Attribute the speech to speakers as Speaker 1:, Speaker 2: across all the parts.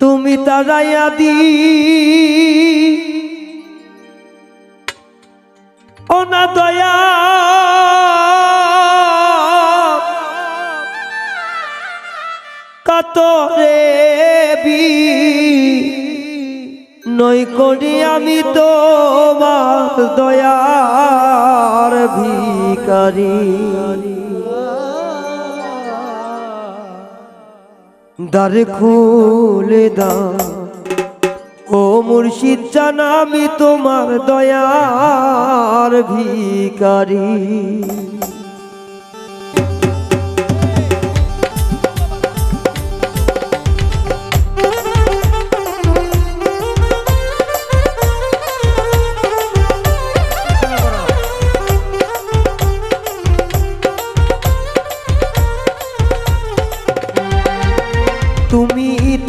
Speaker 1: তুমি তারাই আদি অনা দয়া। কাতরে বি। নই করি আমি তোমার দয়ার ভিকারি দ্বার খুলে দাও। ও মুর্শিদ জানা আমি তোমার দয়ার ভিকারি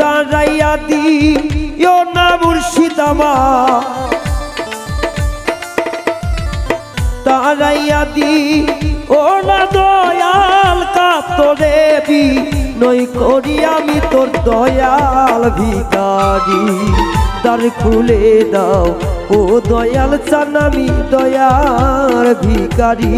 Speaker 1: দাঁড়াইয়া দিও না মুর্শিদ আমার তারাইয়া দি ও না দয়াল কাতরেবি নই করি আমি তোর দয়াল ভিকারি দ্বার খুলে দাও, ও দয়াল চান আমি দয়ার ভিকারি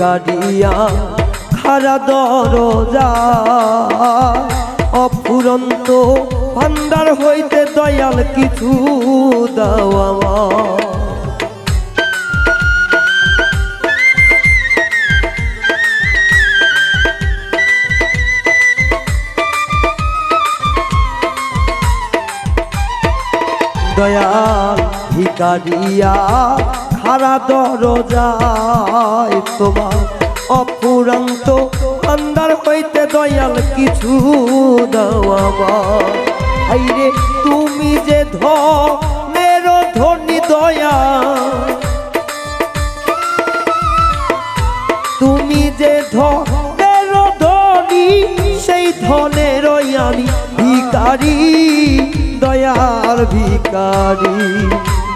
Speaker 1: ভিকারিয়া খারা দরজা। অফুরন্ত ভান্ডার হইতে দয়াল কিছু দাও আমার। দয়াল ভিকারিয়া খারা দরজায় তোমার অপুরান্ত আন্দার হইতে দয়াল কিছু দাও আমার হাইরে, তুমি যে ধনের ধনী দয়া তুমি যে ধনের ধনী, সেই ধনের আমি ভিকারি দয়াল ভিকারি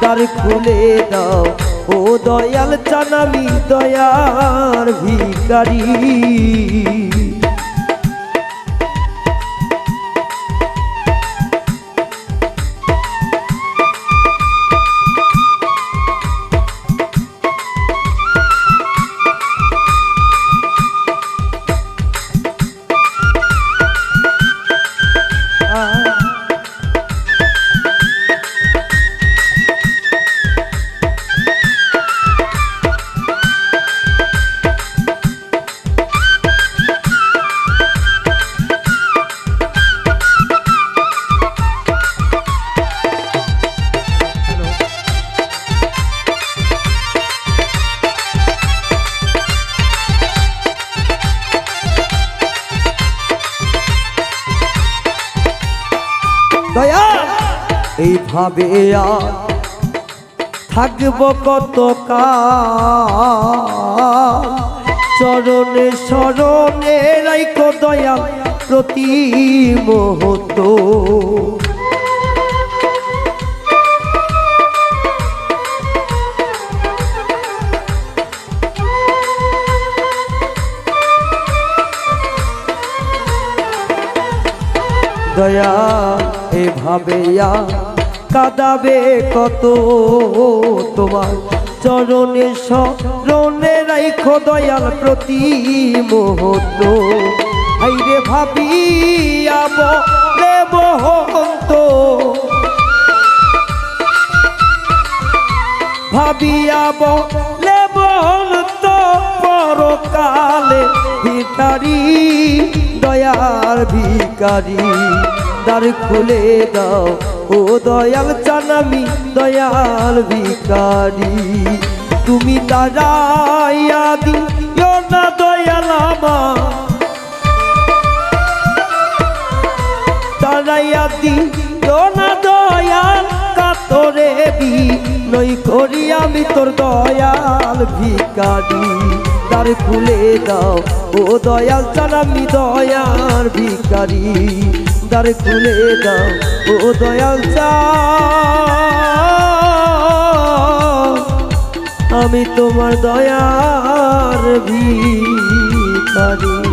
Speaker 1: দ্বার খুলে দাও ও দয়াল চানামি দয়ার ভিকারি এইভাবে আর থাকব কত চরণে স্মরণে রাইক দয়া প্রতি মুহূর্ত দয়া এভাবে কাদাবে কত তোমার চরণে স্মরণে রাইখো দয়াল প্রতি মুহূর্ত। আইরে ভাবিয়াব রে মহন্ত ভাবিয়াব লে মহন্ত পরকালে ভিকারি দয়ার ভিকারি দ্বার খুলে দাও। ও দয়াল চান আমি দয়াল ভিকারি তুমি তারাইয়া দিও না দয়াল আমার। তারাইয়া দিও না দয়াল কাতরে বি। নই করি আমি তোর দয়াল ভিকারি তার খুলে দাও। ও দয়াল জানামি দয়ার ভিকারি দ্বার খুলে দাও, ও দয়াল আমি তোমার দয়ার ভিখারি।